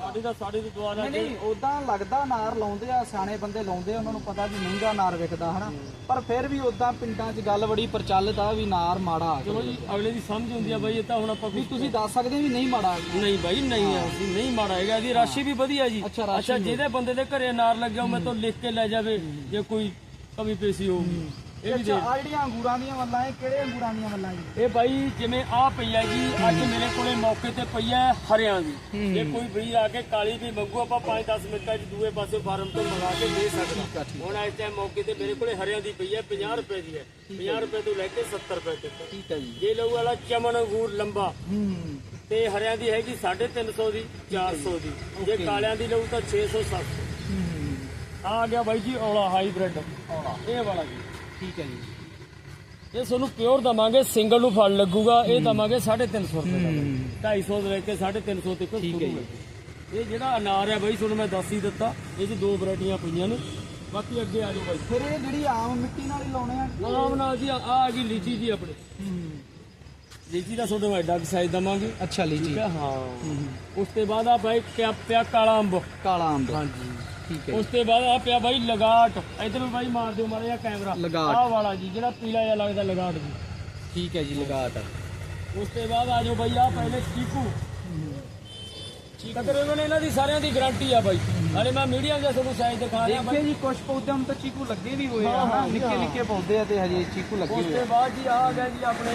ਸਾਡੇ ਦਾ ਸਾਡੇ ਦੇ ਦੁਆਰਾ ਨਹੀਂ ਨਹੀਂ ਉਦਾਂ ਲੱਗਦਾ ਨਾਰ ਲਾਉਂਦੇ ਆ ਸਿਆਣੇ ਬੰਦੇ ਲਾਉਂਦੇ ਆ ਉਹਨਾਂ ਨੂੰ ਪਤਾ ਵੀ ਮਹਿੰਗਾ ਨਾਰ ਵਿਕਦਾ ਹਨਾ? ਪਰ ਫਿਰ ਵੀ ਉਦਾਂ ਪਿੰਡਾਂ 'ਚ ਗੱਲ ਬੜੀ ਪ੍ਰਚਲਿਤ ਆ ਵੀ ਨਾਰ ਮਾੜਾ ਆ ਚਲੋ ਜੀ ਅਗਲੇ ਦੀ ਸਮਝ ਹੁੰਦੀ ਆ ਬਾਈ ਇਹ ਤਾਂ ਹੁਣ ਆਪਾਂ ਵੀ ਤੁਸੀਂ ਦੱਸ ਸਕਦੇ ਵੀ ਨਹੀਂ ਮਾੜਾ ਨਹੀਂ ਬਾਈ ਨਹੀਂ ਆ ਅਸੀਂ ਨਹੀਂ ਮਾੜਾ ਹੈਗਾ ਇਹਦੀ ਰਾਸ਼ੀ ਵੀ ਵਧੀਆ ਜੀ। ਅੱਛਾ, ਜਿਹਦੇ ਬੰਦੇ ਦੇ ਘਰੇ ਨਾਰ ਲੱਗਿਆ ਉਹ ਮੈਂ ਤੋਂ ਲਿਖ ਕੇ ਲੈ ਜਾਵੇ ਜੇ ਕੋਈ ਕਮੀ ਪੇਸੀ ਹੋਊਗੀ। ਇਹ ਵੀ ਅੱਛਾ ਦੇ ਆ ਜਿਹੜੀਆਂ ਅੰਗੂਰਾਂ ਦੀਆਂ ਵੱਲਾਂ ਇਹ ਕਿਹੜੇ ਅੰਗੂਰਾਂ ਦੀਆਂ ਵੱਲਾਂ ਜੀ? ਇਹ ਬਾਈ ਜਿਵੇਂ ਆ ਪਈ ਆ ਜੀ ਅੱਜ ਮੇਰੇ ਕੋਲੇ ਮੌਕੇ ਤੇ ਪਈ ਆ ਹਰਿਆਂ ਦੀ ਜੇ ਕੋਈ ਵੀਰ ਆ ਕੇ ਕਾਲੀ ਵੀ ਮੰਗੂ ਆਪਾਂ 5-10 ਮਿੰਟਾਂ 'ਚ ਦੂਏ ਪਾਸੇ ਫਾਰਮ ਤੋਂ ਮੰਗਾ ਕੇ ਦੇ ਸਕਦਾ। ਹੁਣ ਇਸ ਟਾਈਮ ਮੌਕੇ ਤੇ ਮੇਰੇ ਕੋਲੇ ਹਰਿਆਂ ਦੀ ਪਈ ਆ 50 ਰੁਪਏ ਦੀ ਹੈ 50 ਰੁਪਏ ਤੋਂ ਲੈ ਕੇ 70 ਰੁਪਏ ਤੱਕ। ਠੀਕ ਹੈ ਜੀ। ਜੇ ਲਊ ਵਾਲਾ ਚਮਨ ਅੰਗੂਰ ਲੰਬਾ ਤੇ ਹਰਿਆਂ ਦੀ ਹੈਗੀ 350 ਦੀ 400 ਦੀ। ਜੇ ਕਾਲਿਆਂ ਦੀ ਲਊ ਤਾਂ 600 700 ਹੂੰ। ਆ ਗਿਆ ਬਾਈ ਜੀ ਔਲਾ ਹਾਈਬ੍ਰਿਡ। ਇਹ ਵਾਲਾ ਜੀ। ਠੀਕ ਹੈ ਜੀ। ਇਹ ਤੁਹਾਨੂੰ ਪਿਓਰ ਦਵਾਂਗੇ ਸਿੰਗਲ ਨੂੰ ਫਲ ਲੱਗੂਗਾ। ਇਹ ਦਵਾਂਗੇ 350 ਰੁਪਏ ਦਾ 250 ਤੋਂ ਲੈ ਕੇ 350 ਤੱਕ ਠੀਕ ਹੈ ਇਹ ਜਿਹੜਾ ਅਨਾਰ ਹੈ ਬਾਈ ਤੁਹਾਨੂੰ ਮੈਂ ਦੱਸ ਹੀ ਦਿੱਤਾ। ਇਹ 'ਚ ਦੋ ਵੈਰਾਈਟੀਆਂ ਪਈਆਂ ਨੇ। ਬਾਕੀ ਅੱਗੇ ਆ ਜਾਓ ਬਾਈ। ਫਿਰ ਇਹ ਜਿਹੜੀ ਆਮ ਮਿੱਟੀ ਨਾਲ ਹੀ ਲਾਉਣੇ ਆ ਆਰਾਮ ਨਾਲ ਜੀ ਆ ਆ ਗਈ ਲੀਚੀ ਜੀ ਆਪਣੇ। ਲੀਚੀ ਦਾ ਤੁਹਾਡੇ ਮੈਂ ਐਡਾ ਸਾਈਜ਼ ਦਵਾਂਗੇ। ਅੱਛਾ ਠੀਕ ਹੈ? ਉਸ ਤੋਂ ਬਾਅਦ ਆ ਬਾਈ ਕਿਆ ਪਿਆ ਕਾਲਾ ਅੰਬ। ਕਾਲਾ ਅੰਬ। ਹਾਂਜੀ। ਉਸ ਤੋਂ ਬਾਅਦ ਆ ਪਿਆ ਬਾਈ ਲਗਾਟ। ਇਧਰ ਵੀ ਬਾਈ ਮਾਰ ਦਿਓ ਜਿਹਾ ਕੈਮਰਾ। ਲਗਾਟ। ਆਹ ਵਾਲਾ ਜੀ ਜਿਹੜਾ ਪੀਲਾ ਜਿਹਾ ਲੱਗਦਾ ਲਗਾਟ ਜੀ। ਠੀਕ ਹੈ ਜੀ ਲਗਾਤ ਉਸ ਤੋਂ ਬਾਅਦ ਆ ਜਾਓ ਬਾਈ ਆ ਪਹਿਲੇ ਚੀਕੂ। ਤਕਰੀਬਨ ਇਹਨਾਂ ਦੀ ਸਾਰਿਆਂ ਦੀ ਗਾਰੰਟੀ ਆ ਬਾਈ। ਹਲੇ ਮੈਂ ਮੀਡੀਅਮ ਜਿਹਾ ਤੁਹਾਨੂੰ ਸਾਈਜ਼ ਦਿਖਾ ਰਿਹਾ ਦੇਖਿਆ ਜੀ ਕੁਝ ਪੌਦਿਆਂ ਨੂੰ ਤਾਂ ਚੀਕੂ ਲੱਗੇ ਵੀ ਹੋਏ ਆ ਹਾਂ, ਨਿੱਕੇ। ਨਿੱਕੇ ਪੌਦੇ ਆ ਤੇ ਹਜੇ ਚੀਕੂ ਲੱਗੇ ਉਸ ਹੋਏ ਤੋਂ ਆ। ਬਾਅਦ ਜੀ ਆ ਗਿਆ ਜੀ ਆਪਣੇ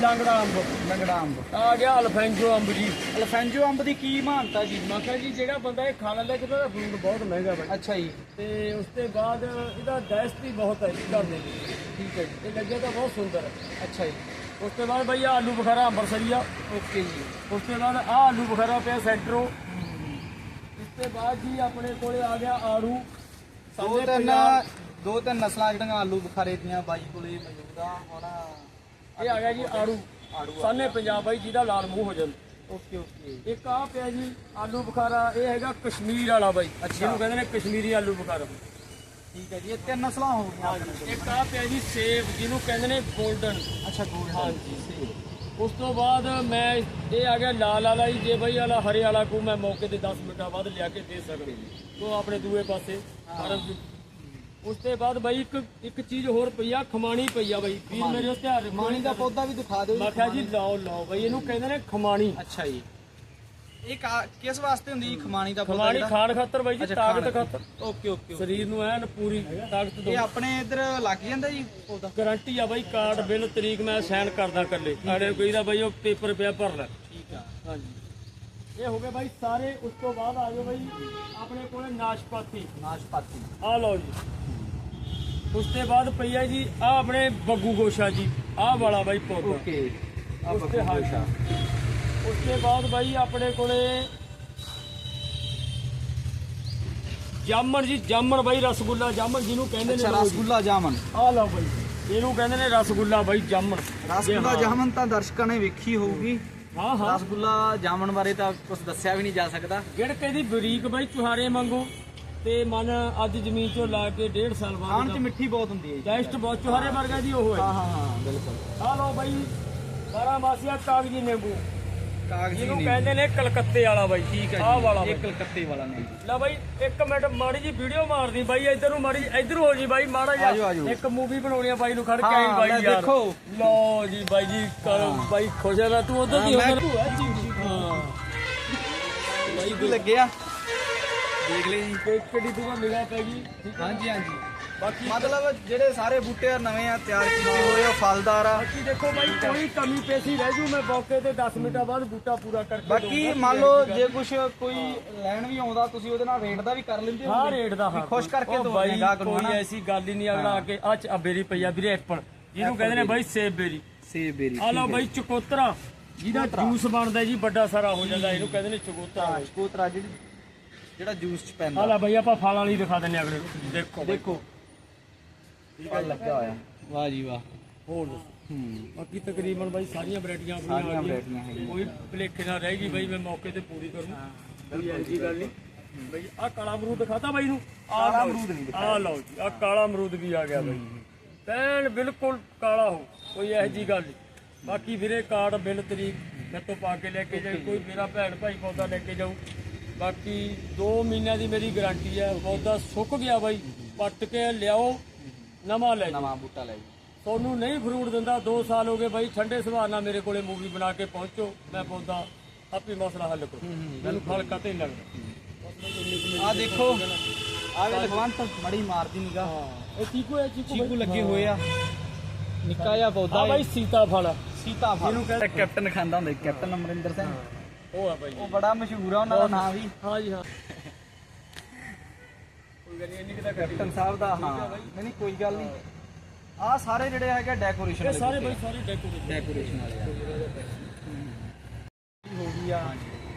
ਲੰਗੜਾ ਅੰਬ। ਲੰਗੜਾ ਅੰਬ। ਆ ਗਿਆ ਅਲਫੈਂਜੋ ਅੰਬ ਜੀ। ਅਲਫੈਂਜੋ ਅੰਬ ਦੀ ਕੀ ਮਹਾਨਤਾ ਜੀ? ਮੈਂ ਕਿਹਾ ਜੀ ਜਿਹੜਾ ਬੰਦਾ ਇਹ ਖਾ ਲੈਂਦਾ ਕਿ ਉਹਦਾ ਫਰੂਟ ਬਹੁਤ ਮਹਿੰਗਾ ਬਾਈ। ਅੱਛਾ ਜੀ। ਤੇ ਉਸ ਤੋਂ ਬਾਅਦ ਇਹਦਾ ਡੈਸਟ ਵੀ ਬਹੁਤ ਹੈ ਜੀ ਘਰ ਦੇ ਵਿੱਚ ਠੀਕ ਹੈ ਜੀ। ਇਹ ਲੱਗੇ ਤਾਂ ਬਹੁਤ ਸੁੰਦਰ ਹੈ। ਅੱਛਾ ਜੀ। ਉਸ ਤੋਂ ਬਾਅਦ ਬਈ ਆਲੂ ਬੁਖਾਰਾ ਅੰਬਰਸਰੀਆ ਓਕੇ ਜੀ। ਉਸ ਤੋਂ ਬਾਅਦ ਆਹ ਆਲੂ ਬੁਖਾਰਾ ਪਿਆ ਸੈਂਟਰੋ। ਇਸ ਤੋਂ ਬਾਅਦ ਜੀ ਆਪਣੇ ਕੋਲੇ ਆ ਗਿਆ ਆੜੂ। ਦੋ ਤਿੰਨ ਦੋ ਤਿੰਨ ਨਸਲਾਂ ਜਿਹੜੀਆਂ ਆਲੂ ਬੁਖਾਰੇ ਦੀਆਂ ਬਾਈ ਕੋਲੇ ਮੌਜੂਦ ਆ ਹੁਣ ਇਹ ਆ ਗਿਆ ਜੀ ਆੜੂ। ਆੜੂ ਸਾਨੇ ਪੰਜਾਬ ਬਾਈ ਜਿਹਦਾ ਲਾਲ ਮੂੰਹ ਹੋ ਜਾਂਦਾ ਓਕੇ ਓਕੇ। ਇੱਕ ਆ ਪਿਆ ਜੀ ਆਲੂ ਬੁਖਾਰਾ ਇਹ ਹੈਗਾ ਕਸ਼ਮੀਰ ਵਾਲਾ ਬਾਈ। ਜਿਹਨੂੰ ਕਹਿੰਦੇ ਨੇ ਕਸ਼ਮੀਰੀ ਆਲੂ ਬੁਖਾਰਾ। ਠੀਕ ਹੈ ਜੀ ਇਹ ਤਿੰਨ ਨਸਲਾਂ ਹੋ ਗਈਆਂ। ਇੱਕ ਆ ਪਿਆ ਜੀ ਸੇਬ ਜਿਹਨੂੰ ਕਹਿੰਦੇ ਨੇ 골ਡਨ ਅੱਛਾ ਗੋਲ ਹਾਂਜੀ ਉਸ ਤੋਂ ਬਾਅਦ ਮੈਂ ਇਹ ਆ ਗਿਆ ਲਾਲ ਵਾਲਾ ਜੀ ਜੇ ਬਈ ਵਾਲਾ ਹਰੇ ਵਾਲਾ ਕੋ ਮੈਂ ਮੌਕੇ ਤੇ 10 ਮਿੰਟਾਂ ਬਾਅਦ ਲਿਆ ਕੇ ਦੇ ਸਕਦੇ ਜੀ। ਤੋਂ ਆਪਣੇ ਦੂਏ ਪਾਸੇ ਫਾਰਮ। ਉਸ ਤੋਂ ਬਾਅਦ ਬਈ ਇੱਕ ਇੱਕ ਚੀਜ਼ ਹੋਰ ਪਈ ਆ ਖਮਾਣੀ ਪਈ ਆ ਬਈ। ਵੀਰ ਮੇਰੇ ਉਸ ਧਿਆਨ ਮਾਣੀ ਦਾ ਪੌਦਾ ਵੀ ਦਿਖਾ ਦਿਓ ਮੈਂ ਕਿਹਾ ਜੀ ਲਓ ਲਓ ਬਈ ਇਹਨੂੰ ਕਹਿੰਦੇ ਨੇ ਖਮਾਣੀ। ਅੱਛਾ ਜੀ। ਇਹ ਕਾ- ਕਿਸ ਵਾਸਤੇ ਹੁੰਦੀ ਜੀ ਖਮਾਣੀ ਦਾ ਪੌਦਾ ਖਮਾਣੀ ਜਿਹੜਾ? ਖਾਣ ਖਾਤਰ ਬਈ ਜੀ ਅੱਛਾ, ਤਾਕਤ ਖਾਤਰ। Okay okay okay. ਸਰੀਰ ਨੂੰ ਐਨ ਪੂਰੀ ਤਾਕਤ ਦੋ ਇਹ ਆਪਣੇ ਇੱਧਰ ਲੱਗ ਜਾਂਦਾ ਜੀ ਪੌਦਾ ਗਾਰੰਟੀ ਆ ਬਈ ਕਾਰਡ ਬਿੱਲ ਤਰੀਕ ਮੈਂ ਸਾਈਨ ਕਰਦਾ ਕੱਲੇ ਅੜੇ ਕੋਈ ਦਾ ਬਈ ਉਹ ਪੇਪਰ ਪਿਆ ਭਰ ਲੈ। ਠੀਕ ਆ। ਹਾਂਜੀ। ਇਹ ਹੋ ਗਏ ਬਾਈ ਸਾਰੇ ਉਸ ਤੋਂ ਬਾਅਦ ਆ ਜਾਓ ਬਾਈ ਆਪਣੇ ਕੋਲੇ ਨਾਸ਼ਪਾਤੀ। ਨਾਸ਼ਪਾਤੀ। ਆ ਲਓ ਜੀ। ਉਸ ਤੋਂ ਬਾਅਦ ਪਈ ਆ ਜੀ ਆ ਆਪਣੇ ਬੱਗੂ ਗੋਸ਼ਾ ਜੀ। ਆਹ ਵਾਲਾ ਬਾਈ ਪੌਦਾ। ਓਕੇ। ਆ ਉਸ ਤੇ ਹਾਸ਼ਾ ਉਸ ਤੋਂ ਬਾਅਦ ਬਾਈ ਆਪਣੇ ਕੋਲੇ ਜਾਮਣ ਜੀ ਜਾਮਣ ਬਾਈ ਰਸਗੁੱਲਾ ਜਾਮਣ ਜਿਹਨੂੰ ਕਹਿੰਦੇ ਅੱਛਾ ਨੇ ਰਸਗੁੱਲਾ ਜਾਮਨ ਆ ਲਓ ਬਾਈ ਇਹਨੂੰ ਕਹਿੰਦੇ ਨੇ ਰਸਗੁੱਲਾ ਬਾਈ ਜਾਮਣ ਰਸਗੁੱਲਾ ਜਾਮਨ ਤਾਂ ਦਰਸ਼ਕਾਂ ਨੇ ਵੇਖੀ ਹੋਊਗੀ। ਹਾਂ ਹਾਂ ਰਸਗੁੱਲਾ ਜਾਮਨ ਬਾਰੇ ਤਾਂ ਕੁਝ ਦੱਸਿਆ ਵੀ ਨਹੀਂ ਜਾ ਸਕਦਾ ਗਿੜਕੇ ਦੀ ਬਰੀਕ ਬਾਈ ਚੁਹਾਰੇ ਮੰਗੋ ਤੇ ਮਨ ਅੱਜ ਜ਼ਮੀਨ ਚੋਂ ਲਾ ਕੇ 1.5 ਸਾਲ ਖਾਣ ਬਾਅਦ ਚ ਮਿੱਠੀ ਬਹੁਤ ਹੁੰਦੀ ਹੈ ਜੀ ਟੈਸਟ ਬਹੁਤ ਚੁਹਾਰੇ ਵਰਗਾ ਜੀ ਉਹ ਹੈ ਹਾਂ ਹਾਂ ਹਾਂ ਬਿਲਕੁਲ ਆ ਲਓ ਬਾਈ 12 ਮਾਸੀਆ ਕਾਗਜੀ ਨਿੰਬੂ ਕਾਗਜ਼ੀ ਜਿਹਨੂੰ ਨਹੀਂ ਕਹਿੰਦੇ ਨੇ ਕਲਕੱਤੇ ਵਾਲਾ ਬਾਈ। ਠੀਕ ਹੈ ਆਹ ਵਾਲਾ ਜੀ ਬਾਈ। ਇਹ ਕਲਕੱਤੇ ਵਾਲਾ ਨਹੀਂ। ਲੈ ਬਾਈ ਇੱਕ ਮਿੰਟ ਮਾੜੀ ਜੀ ਵੀਡੀਓ ਮਾਰਦੀ ਬਾਈ ਇੱਧਰ ਨੂੰ ਮਾੜੀ ਜਿਹੀ- ਇੱਧਰ ਹੋ ਜੀ ਬਾਈ ਮਾੜਾ ਆਜੋ, ਜਿਹਾ ਆਜੋ। ਇੱਕ ਮੂਵੀ ਬਣਾਉਣੀ ਆ ਬਾਈ ਨੂੰ ਖੜ ਕੇ ਹਾਂ, ਆਈ ਬਾਈ ਲੈ ਯਾਰ। ਦੇਖੋ। ਲਓ ਜੀ ਬਾਈ ਜੀ ਕਰੋ ਬਾਈ ਖੁਸ਼ ਆ ਤੂੰ ਉਧਰ ਦੀ ਹਾਂ, ਹੋ ਮੈਂ- ਹਾਂ। ਬਾਈ ਵੀ ਲੱਗੇ ਆ ਦੇਖ ਲਈ ਜੀ। ਤੇ ਨਿਗਾਹ ਪੈ ਗਈ। ਠੀਕ ਹਾਂਜੀ ਹਾਂਜੀ। ਬਾਕੀ ਮਤਲਬ ਜਿਹੜੇ ਸਾਰੇ ਬੂਟੇ ਆ ਨਵੇਂ ਆ ਤਿਆਰ ਕੀਤੇ ਹੋਏ ਆ ਫਲਦਾਰ ਆ। ਬਾਕੀ ਦੇਖੋ ਬਾਈ ਕੋਈ ਕਮੀ ਪੇਸ਼ੀ ਰਹਿ ਜੂ ਮੈਂ ਮੌਕੇ ਤੇ 10 ਮਿੰਟਾਂ ਬਾਅਦ ਬੂਟਾ ਪੂਰਾ ਕਰਕੇ ਬਾਕੀ। ਮੰਨ ਲਓ ਜੇ। ਕੁਝ ਕੋਈ ਲੈਣ ਵੀ ਆਉਂਦਾ ਤੁਸੀਂ ਉਹਦੇ ਨਾਲ ਰੇਟ ਦਾ ਵੀ ਕਰ ਲੈਂਦੇ ਹੋ ਹਾਂ ਰੇਟ ਦਾ ਹਾਂ। ਖੁਸ਼ ਕਰਕੇ ਦੋ ਬਾਈ ਕੋਈ ਐਸੀ ਗੱਲ ਹੀ ਨਹੀਂ ਅਗਲਾ ਆ ਕੇ ਆ ਚ ਬੇਰੀ ਪਈ ਆ ਵੀਰੇ ਐਪਲ। ਜਿਹਨੂੰ ਕਹਿੰਦੇ ਨੇ ਬਾਈ ਸੇਬ ਬੇਰੀ। ਸੇਬ ਬੇਰੀ ਆ ਲਓ ਬਾਈ ਚਕੋਤਰਾ। ਜਿਹਦਾ ਜੂਸ ਬਣਦਾ ਜੀ ਵੱਡਾ ਸਾਰਾ ਹੋ ਜਾਂਦਾ ਇਹਨੂੰ ਕਹਿੰਦੇ ਨੇ ਚਕੋਤਰਾ। ਬਾਈ। ਕੋਤਰਾ ਜਿਹੜੀ ਜਿਹੜਾ ਜੂਸ ਚ ਆ ਪੈਂਦਾ ਲੈ ਬਾਈ ਆਪਾਂ ਫਲਾਂ ਵਾਲੀ ਦਿਖਾ ਦਿੰਨੇ ਅਗਲੇ ਦੇਖੋ। ਦੇਖੋ। ਠੀਕ ਆ ਲੱਗਿਆ ਹੋਇਆ। ਵਾਹ ਜੀ ਵਾਹ। ਹੋਰ ਦੱਸੋ। ਹੂੰ। ਬਾਕੀ ਤਕਰੀਬਨ ਬਾਈ ਸਾਰੀਆਂ ਵੈਰਾਈਟੀਆਂ ਆਪਣੀਆਂ ਸਾਰੀਆਂ ਆ ਗਈਆਂ। ਵੈਰਾਈਟੀਆਂ ਹੈਗੀਆਂ। ਕੋਈ ਭਲੇਖੇ ਨਾਲ ਰਹਿ ਗਈ ਬਾਈ ਮੈਂ ਮੌਕੇ ਤੇ ਪੂਰੀ ਕਰੂੰ। ਕੋਈ ਐਸੀ ਗੱਲ ਨਹੀਂ। ਬਾਈ ਆ ਕਾਲਾ ਅਮਰੂਦ ਦਿਖਾਤਾ ਬਾਈ ਨੂੰ? ਆਹ ਕਾਲਾ ਲਓ ਅਮਰੂਦ ਨਹੀਂ ਜੀ, ਆਹ ਲਓ ਜੀ ਆ ਕਾਲਾ ਅਮਰੂਦ ਵੀ ਆ ਗਿਆ ਬਾਈ। ਪੈਣ ਬਿਲਕੁਲ ਕਾਲਾ ਹੋ। ਕੋਈ ਇਹੋ ਜੀ ਗੱਲ ਨਹੀਂ। ਬਾਕੀ ਵੀਰੇ ਕਾਰਡ ਬਿੱਲ ਤਰੀਕ ਮੇਰੇ ਤੋਂ ਪਾ ਕੇ ਲੈ ਕੇ ਜਾਏ ਕੋਈ ਮੇਰਾ ਭੈਣ ਭਾਈ ਪੌਦਾ ਲੈ ਕੇ ਜਾਊ। ਬਾਕੀ 2 ਮਹੀਨਿਆਂ ਦੀ ਮੇਰੀ ਗਾਰੰਟੀ ਹੈ। ਪੌਦਾ ਸੁੱਕ ਗਿਆ ਬਾਈ। ਪੱਟ ਕੇ ਲਿਆਓ। ਨਵਾਂ ਲੈ ਜਾਓ ਨਵਾਂ ਬੂਟਾ ਲੈ ਜੀ। ਤੁਹਾਨੂੰ ਨਹੀਂ ਫਰੂਟ ਦਿੰਦਾ 2 ਸਾਲ ਹੋ ਗਏ ਬਾਈ ਠੰਡੇ ਸੁਭਾਅ ਨਾਲ ਮੇਰੇ ਕੋਲੇ ਮੂਵੀ ਬਣਾ ਕੇ ਪਹੁੰਚੋ। ਮੈਂ ਪੌਦਾ ਆਪੇ ਮਸਲਾ ਹੱਲ ਕਰੂੰ। ਮੈਨੂੰ ਫਲ ਕਤੇ ਨਹੀਂ ਲੱਗਦਾ। ਆ ਦੇਖੋ ਆ ਵੇ ਲਖਵੰਤ ਮੜੀ ਮਾਰਦੀ ਨਿਗਾ ਇਹ ਚੀਕੂ ਹੈ ਚੀਕੂ ਚੀਕੂ ਲੱਗੇ ਹੋਏ ਆ। ਨਿੱਕਾ ਜਿਹਾ ਪੌਦਾ ਆ ਬਾਈ ਸੀਤਾ ਫਲ। ਸੀਤਾ ਫਲ। ਇਹਨੂੰ ਕਹਿੰਦੇ- ਕੈਪਟਨ ਖਾਂਦਾ ਹੁੰਦਾ ਕੈਪਟਨ ਅਮਰਿੰਦਰ ਸਿੰਘ। ਉਹ ਆ ਬਾਈ ਉਹ ਬੜਾ ਮਸ਼ਹੂਰ ਆ ਉਹਨਾਂ ਦਾ ਨਾਮ ਵੀ। ਹਾਂ ਜੀ ਹਾਂ ਕੋਈ ਗੱਲ ਨਹੀਂ ਇੰਨੀ ਕਿਤਾ ਕੈਪਟਨ ਸਾਹਿਬ ਦਾ ਹਾਂ। ਨਹੀਂ ਨਹੀਂ ਕੋਈ ਗੱਲ ਨਹੀਂ। ਆ ਸਾਰੇ ਜਿਹੜੇ ਹੈਗੇ ਡੈਕੋਰੇਸ਼ਨ ਇਹ ਸਾਰੇ ਬਾਈ ਸਾਰੇ ਡੈਕੋਰੇਸ਼ਨ ਡੈਕੋਰੇਸ਼ਨ ਵਾਲੇ ਆ। ਹੋ। ਗਈ ਆ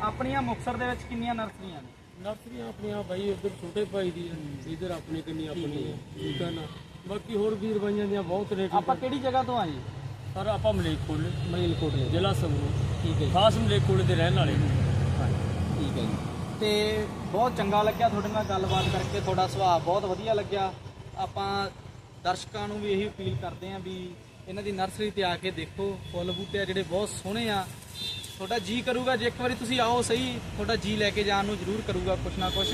ਆਪਣੀਆਂ ਮੁਕਸਰ ਦੇ ਵਿੱਚ ਕਿੰਨੀਆਂ ਨਰਸਰੀਆਂ ਨੇ? ਨਰਸਰੀਆਂ ਆਪਣੀਆਂ ਬਾਈ ਉਧਰ ਛੋਟੇ ਭਾਈ ਦੀ ਹੈ। ਇਧਰ ਆਪਣੀ ਕਿੰਨੀ ਆਪਣੀ ਹੈ। ਠੀਕ ਹੈ ਨਾ। ਬਾਕੀ ਹੋਰ ਵੀਰ ਬਾਈਆਂ ਦੀਆਂ ਬਹੁਤ ਰੇਟ ਆਪਾਂ ਕਿਹੜੀ ਜਗ੍ਹਾ ਤੋਂ ਆ ਜੀ ਸਰ ਆਪਾਂ ਮਲੇਕੋਟਲੇ ਮਲੇਰਕੋਟਲੇ ਜ਼ਿਲ੍ਹਾ ਸੰਗਰੂਰ। ਠੀਕ ਹੈ ਖਾਸ ਮਲੇਕੋਟਲੇ ਦੇ ਰਹਿਣ ਵਾਲੇ ਠੀਕ ਹੈ ਜੀ। ਤੇ ਬਹੁਤ ਚੰਗਾ ਲੱਗਿਆ ਤੁਹਾਡੇ ਨਾਲ ਗੱਲਬਾਤ ਕਰਕੇ, ਤੁਹਾਡਾ ਸੁਭਾਅ ਬਹੁਤ ਵਧੀਆ ਲੱਗਿਆ। ਆਪਾਂ ਦਰਸ਼ਕਾਂ ਨੂੰ ਵੀ ਇਹੀ ਅਪੀਲ ਕਰਦੇ ਆਂ ਵੀ ਇਹਨਾਂ ਦੀ ਨਰਸਰੀ ਤੇ ਆ ਕੇ ਦੇਖੋ, ਫੁੱਲ ਬੂਟੇ ਆ ਜਿਹੜੇ ਬਹੁਤ ਸੋਹਣੇ ਆ। ਤੁਹਾਡਾ ਜੀ ਕਰੂਗਾ, ਜੇ ਇੱਕ ਵਾਰੀ ਤੁਸੀਂ ਆਓ ਸਹੀ, ਤੁਹਾਡਾ ਜੀ ਲੈ ਕੇ ਜਾਣ ਨੂੰ ਜ਼ਰੂਰ ਕਰੂਗਾ ਕੁਛ ਨਾ ਕੁਛ।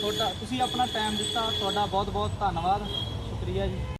ਤੁਹਾਡਾ, ਤੁਸੀਂ ਆਪਣਾ ਟਾਈਮ ਦਿੱਤਾ, ਤੁਹਾਡਾ ਬਹੁਤ ਬਹੁਤ ਧੰਨਵਾਦ। ਸ਼ੁਕਰੀਆ ਜੀ।